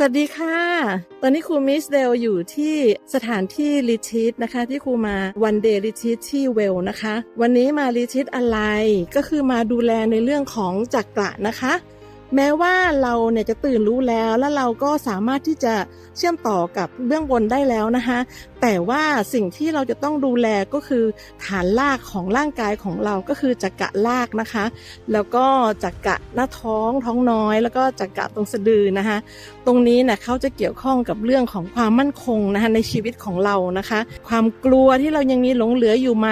สวัสดีค่ะ ตอนนี้ครูมิสเดลอยู่ที่สถานที่รีชิตนะคะ ที่ครูมาวันเดย์รีชิตที่เวลนะคะ วันนี้มารีชิตอะไรก็คือมาดูแลในเรื่องของจักระนะคะ แม้ว่าเราเนี่ยจะตื่นรู้แล้ว แล้วเราก็สามารถที่จะเชื่อมต่อกับเบื้องบนได้แล้วนะคะ แต่ว่าสิ่งที่เราจะต้องดูแลก็คือฐานรากของร่างกายของเราก็คือจักระรากนะคะ แล้วก็จักระหน้าท้องท้องน้อย แล้วก็จักระตรงสะดือนะคะ ตรงนี้นะเขาจะเกี่ยวข้องกับเรื่องของความมั่นคงนะคะในชีวิตของเรานะคะ ความกลัวที่เรายังมีหลงเหลืออยู่ไหม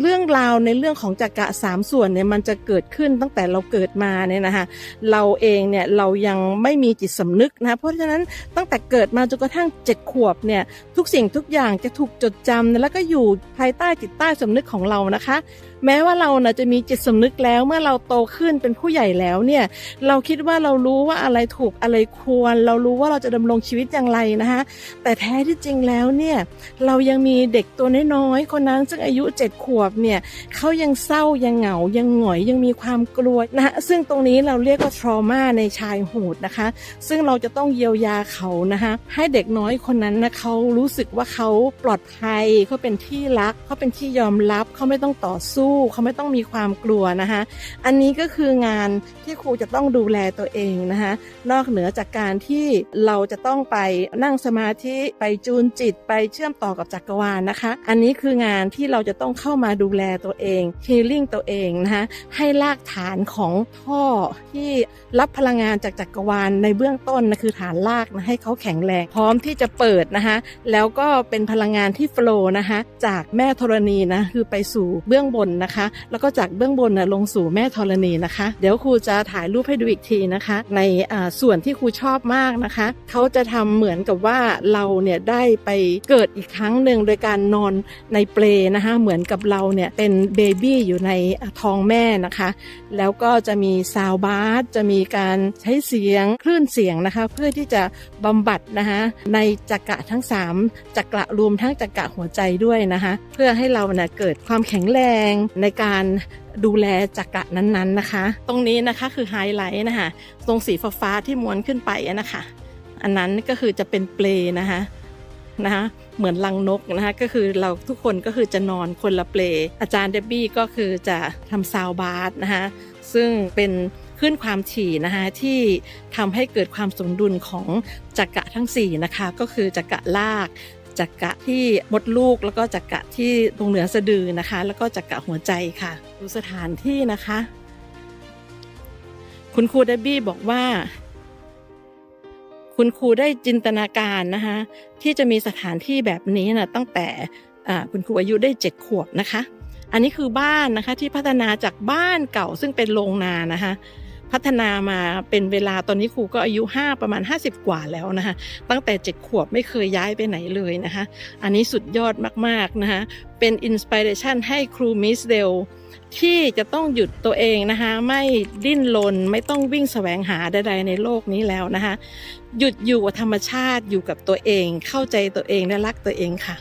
เรื่องราวในเรื่องของจักระสามส่วนเนี่ยมันจะเกิดขึ้นตั้งแต่เราเกิดมาเนี่ยนะคะเราเองเนี่ยเรายังไม่มีจิตสำนึกนะคะเพราะฉะนั้นตั้งแต่เกิดมาจนกระทั่งเจ็ดขวบเนี่ยทุกสิ่งทุกอย่างจะถูกจดจำแล้วก็อยู่ภายใต้จิตใต้สำนึกของเรานะคะแม้ว่าเรานะจะมีจิตสำนึกแล้วเมื่อเราโตขึ้นเป็นผู้ใหญ่แล้วเนี่ย เราคิดว่าเรารู้ว่าอะไรถูกอะไรควร เรารู้ว่าเราจะดำรงชีวิตอย่างไรนะคะแต่แท้ที่จริงแล้วเนี่ยเรายังมีเด็กตัวน้อยๆคนนั้นซึ่งอายุเจ็ดขวบเนี่ยเขายังเศร้ายังเหงายังหงอยยังมีความกลัวนะคะซึ่งตรงนี้เราเรียกว่า trauma ในชายโหดนะคะ ซึ่งเราจะต้องเยียวยาเขานะคะให้เด็กน้อยคนนั้นนะเขารู้สึกว่าเขาปลอดภัยเขาเป็นที่รักเขาเป็นที่ยอมรับเขาไม่ต้องต่อสู้เขาไม่ต้องมีความกลัวนะคะอันนี้ก็คืองานที่ครูจะต้องดูแลตัวเองนะคะนอกเหนือจากการที่เราจะต้องไปนั่งสมาธิไปจูนจิตไปเชื่อมต่อกับจักรวาลนะคะ อันนี้คืองานที่เราจะต้องเข้ามาดูแลตัวเองฮีลิ่งตัวเองนะคะให้รากฐานของท่อที่รับพลังงานจากจักรวาลในเบื้องต้นนะคือฐานรากนะให้เขาแข็งแรง พร้อมที่จะเปิดนะคะแล้วก็เป็นพลังงานที่โฟลว์นะคะจากแม่ธรณีนะคือไปสู่เบื้องบนนะคะ แล้วก็จากเบื้องบนลงสู่แม่ธรณีนะคะ เดี๋ยวครูจะถ่ายรูปให้ดูอีกทีนะคะ ในส่วนที่ครูชอบมากนะคะ เขาจะทำเหมือนกับว่าเราเนี่ยได้ไปเกิดอีกครั้งหนึ่งโดยการนอนในเปลนะคะเหมือนกับเราเนี่ยเป็นเบบี้อยู่ในท้องแม่นะคะ แล้วก็จะมีซาวบาร์จะมีการใช้เสียงคลื่นเสียงนะคะ เพื่อที่จะบำบัดนะคะในจักระทั้ง 3จักระรวมทั้งจักระหัวใจด้วยนะคะ เพื่อให้เราเน่ยเกิดความแข็งแรงในการดูแลจักระนั้นๆนะคะ ตรงนี้นะคะคือไฮไลท์นะคะตรงสีฟ้าที่ม้วนขึ้นไปนะคะ อันนั้นก็คือจะเป็นเปลนะคะนะคะเหมือนลังนกนะคะก็คือเราทุกคนก็คือจะนอนคนละเปล อาจารย์เดบบี้ก็คือจะทำซาวบาร์นะคะซึ่งเป็นขึ้นความถี่นะคะที่ทำให้เกิดความสมดุลของจักระทั้ง4นะคะก็คือจักระลาก จักระที่มดลูก แล้วก็จักระที่ตรงเหนือสะดือนะคะ แล้วก็จักระหัวใจค่ะ ดูสถานที่นะคะ คุณครูเดบบี้บอกว่า คุณครูได้จินตนาการนะคะ ที่จะมีสถานที่แบบนี้นะตั้งแต่คุณครูอายุได้เจ็ดขวบนะคะ อันนี้คือบ้านนะคะที่พัฒนาจากบ้านเก่าซึ่งเป็นโรงนานะคะ พัฒนามาเป็นเวลาตอนนี้ครูก็อายุ 5 ประมาณ 50 กว่าแล้วนะคะตั้งแต่ 7 ขวบไม่เคยย้ายไปไหนเลยนะคะอันนี้สุดยอดมากๆนะคะเป็นอินสปิเรชันให้ครูมิสเดลที่จะต้องหยุดตัวเองนะคะไม่ดิ้นรนไม่ต้องวิ่งแสวงหาใด ๆ ในโลกนี้แล้วนะคะหยุดอยู่กับธรรมชาติอยู่กับตัวเอง เข้าใจตัวเองและรักตัวเองค่ะ